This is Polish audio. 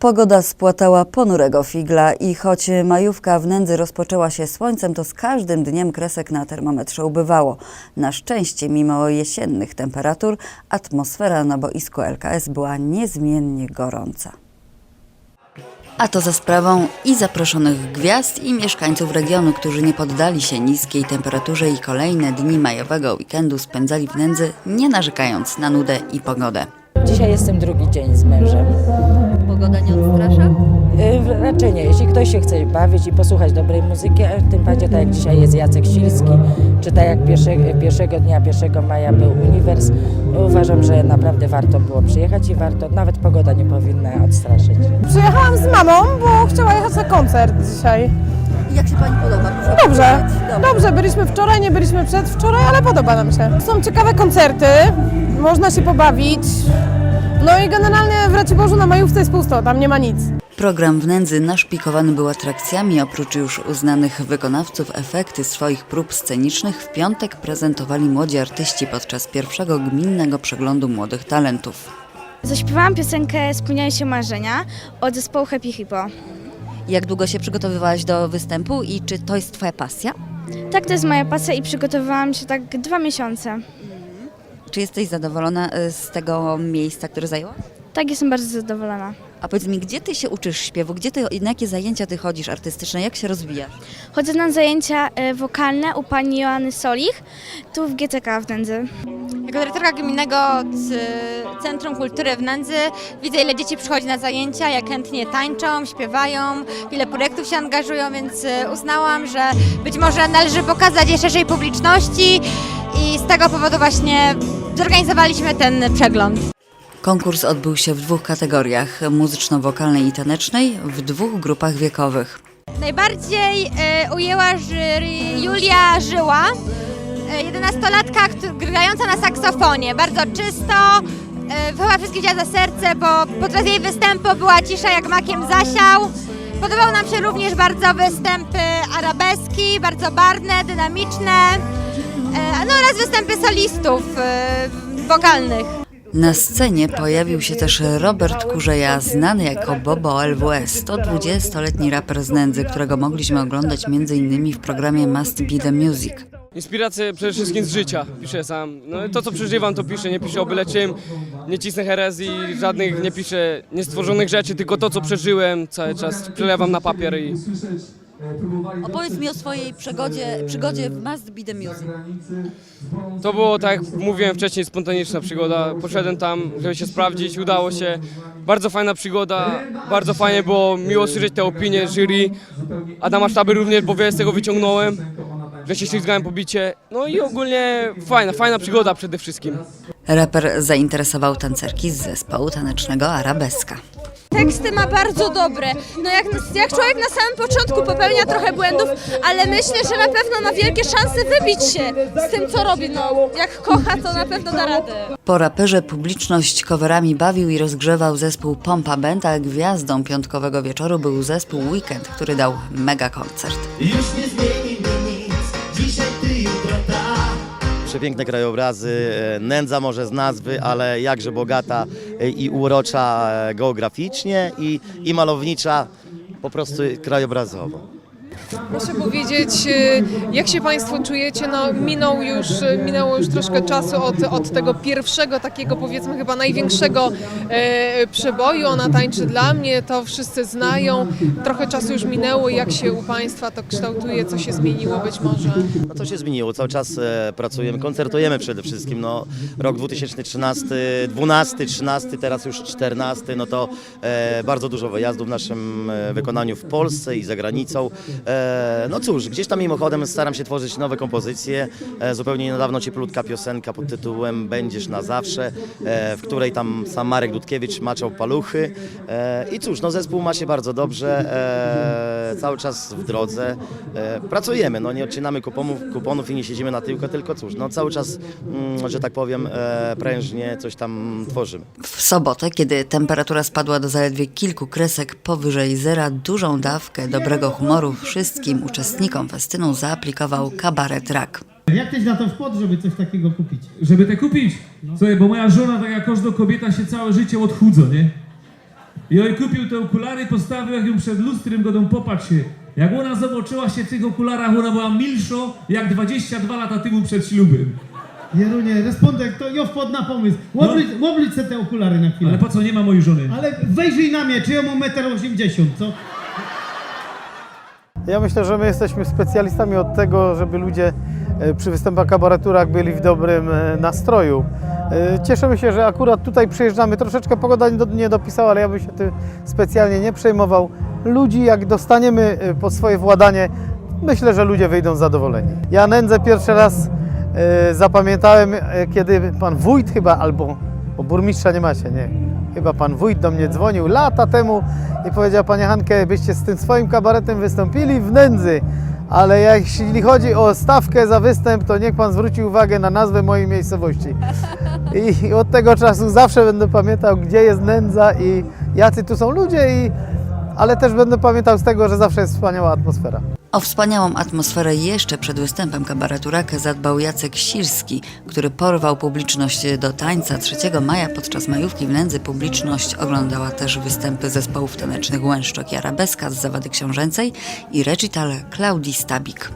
Pogoda spłatała ponurego figla i choć majówka w nędzy rozpoczęła się słońcem, to z każdym dniem kresek na termometrze ubywało. Na szczęście, mimo jesiennych temperatur, atmosfera na boisku LKS była niezmiennie gorąca. A to za sprawą i zaproszonych gwiazd, i mieszkańców regionu, którzy nie poddali się niskiej temperaturze i kolejne dni majowego weekendu spędzali w nędzy, nie narzekając na nudę i pogodę. Dzisiaj jestem drugi dzień z mężem. Pogoda nie odstrasza? Y, Raczej nie. Jeśli ktoś się chce bawić i posłuchać dobrej muzyki, a tym bardziej tak jak dzisiaj jest Jacek Silski, czy tak jak pierwszego, pierwszego dnia, 1 maja był Uniwers, uważam, że naprawdę warto było przyjechać i warto, nawet pogoda nie powinna odstraszyć. Przyjechałam z mamą, bo chciała jechać na koncert dzisiaj. Jak się Pani podoba? Proszę Dobrze, dobrze, byliśmy wczoraj, nie byliśmy przedwczoraj, ale podoba nam się. Są ciekawe koncerty, można się pobawić. No i generalnie w Raciborzu na majówce jest pusto, tam nie ma nic. Program w nędzy naszpikowany był atrakcjami. Oprócz już uznanych wykonawców, efekty swoich prób scenicznych w piątek prezentowali młodzi artyści podczas pierwszego gminnego przeglądu młodych talentów. Zaśpiewałam piosenkę Spełniają się marzenia od zespołu Happy Hippo. Jak długo się przygotowywałaś do występu i czy to jest Twoja pasja? Tak, to jest moja pasja i przygotowywałam się tak dwa miesiące. Czy jesteś zadowolona y, z tego miejsca, które zajęłaś? Tak, jestem bardzo zadowolona. A powiedz mi, gdzie ty się uczysz śpiewu? Gdzie ty, na jakie zajęcia ty chodzisz artystyczne? Jak się rozwijasz? Chodzę na zajęcia e, wokalne u pani Joanny Solich, tu w GTK w Nędzy. Jako dyrektorka gminnego z Centrum Kultury w Nędzy widzę, ile dzieci przychodzi na zajęcia, jak chętnie tańczą, śpiewają, ile projektów się angażują, więc y, uznałam, że być może należy pokazać je szerszej publiczności i z tego powodu właśnie zorganizowaliśmy ten przegląd. Konkurs odbył się w dwóch kategoriach: muzyczno-wokalnej i tanecznej, w dwóch grupach wiekowych. Najbardziej y, ujęła jury Julia Żyła, y, 11-latka któ- grająca na saksofonie. Bardzo czysto, y, chyba wszystkich wzięła za serce, bo podczas jej występu była cisza jak makiem zasiał. Podobał nam się również bardzo występy arabeski, bardzo barwne, dynamiczne, y, no oraz występy solistów wokalnych. Na scenie pojawił się też Robert Kurzeja, znany jako Bobo LWS. To 20-letni raper z nędzy, którego mogliśmy oglądać m.in. w programie Must Be The Music. Inspiracje przede wszystkim z życia piszę sam. No to co przeżywam to piszę, nie piszę o byle czym, nie cisnę herezji, żadnych nie piszę niestworzonych rzeczy, tylko to co przeżyłem cały czas przelewam na papier i Opowiedz mi o swojej przygodzie, przygodzie w Must Be The Music. to było tak jak mówiłem wcześniej spontaniczna przygoda. Poszedłem tam, żeby się sprawdzić, udało się. Bardzo fajna przygoda, bardzo fajnie było miło słyszeć te opinie jury. Adama Sztaby również, bo wiele z tego wyciągnąłem, że się ślizgałem po bicie. No i ogólnie fajna, fajna przygoda przede wszystkim. Raper zainteresował tancerki z zespołu tanecznego Arabeska. Teksty ma bardzo dobre. No jak, jak człowiek na samym początku popełnia trochę błędów, ale myślę, że na pewno ma wielkie szanse wybić się z tym, co robi. No, jak kocha, to na pewno da radę. Po raperze publiczność coverami bawił i rozgrzewał zespół Pompa Band, a gwiazdą piątkowego wieczoru był zespół Weekend, który dał mega koncert. Już nie zmieni Przepiękne krajobrazy, e, nędza może z nazwy, ale jakże bogata e, i urocza e, geograficznie i, i malownicza po prostu krajobrazowo. Proszę powiedzieć, y, jak się Państwo czujecie? No, minął już, y, minęło już troszkę czasu od, od tego pierwszego, takiego powiedzmy chyba największego e, przeboju. Ona tańczy dla mnie, to wszyscy znają. Trochę czasu już minęło. Jak się u Państwa to kształtuje? Co się zmieniło być może? No to się zmieniło, cały czas e, pracujemy, koncertujemy przede wszystkim. No, rok 2013, 12, 13, teraz już 14, no to e, bardzo dużo wyjazdów w naszym e, wykonaniu w Polsce i za granicą. E, no cóż, gdzieś tam mimochodem staram się tworzyć nowe kompozycje. E, zupełnie niedawno cieplutka piosenka pod tytułem Będziesz na zawsze, e, w której tam sam Marek Dudkiewicz maczał paluchy. I cóż, no zespół ma się bardzo dobrze, cały czas w drodze. Pracujemy, no nie odcinamy kuponów, kuponów i nie siedzimy na tyłku, tylko cóż, no cały czas, mm, że tak powiem, prężnie coś tam tworzymy. W sobotę, kiedy temperatura spadła do zaledwie kilku kresek powyżej zera, dużą dawkę dobrego humoru wszystkim uczestnikom festynu zaaplikował kabaret Rak. Jak tyś na to wpadł, żeby coś takiego kupić? Żeby te kupić? Słuchaj, bo moja żona, tak jak każda kobieta, się całe życie odchudza, nie? I oj kupił te okulary, postawił jak ją przed lustrem, godą popatrz się. Jak ona zobaczyła się w tych okularach, ona była milszo jak 22 lata temu przed ślubem. Jerunie, respondent, to ja wpadł na pomysł. Łoblić, łoblić se te okulary na chwilę. Ale po co nie ma mojej żony? Ale wejrzyj na mnie, czy ja mam 1,80 m, co? Ja myślę, że my jesteśmy specjalistami od tego, żeby ludzie e, przy występach kabareturach byli w dobrym e, nastroju. E, Cieszymy się, że akurat tutaj przyjeżdżamy. Troszeczkę pogoda nie do- nie dopisała, ale ja bym się tym specjalnie nie przejmował. Ludzi, jak dostaniemy pod swoje władanie, myślę, że ludzie wyjdą zadowoleni. Ja nędzę pierwszy raz zapamiętałem, kiedy pan wójt chyba, albo bo burmistrza nie macie, nie. Chyba pan wójt do mnie dzwonił lata temu i powiedział, panie Hankę, byście z tym swoim kabaretem wystąpili w nędzy. Ale jeśli chodzi o stawkę za występ, to niech pan zwróci uwagę na nazwę mojej miejscowości. I od tego czasu zawsze będę pamiętał, gdzie jest nędza i jacy tu są ludzie, i, ale też będę pamiętał z tego, że zawsze jest wspaniała atmosfera. O wspaniałą atmosferę jeszcze przed występem kabareturaka zadbał Jacek Sirski, który porwał publiczność do tańca 3 maja podczas majówki w Nędzy. Publiczność oglądała też występy zespołów tanecznych Łęszczok i Arabeska z Zawady Książęcej i recital Klaudii Stabik.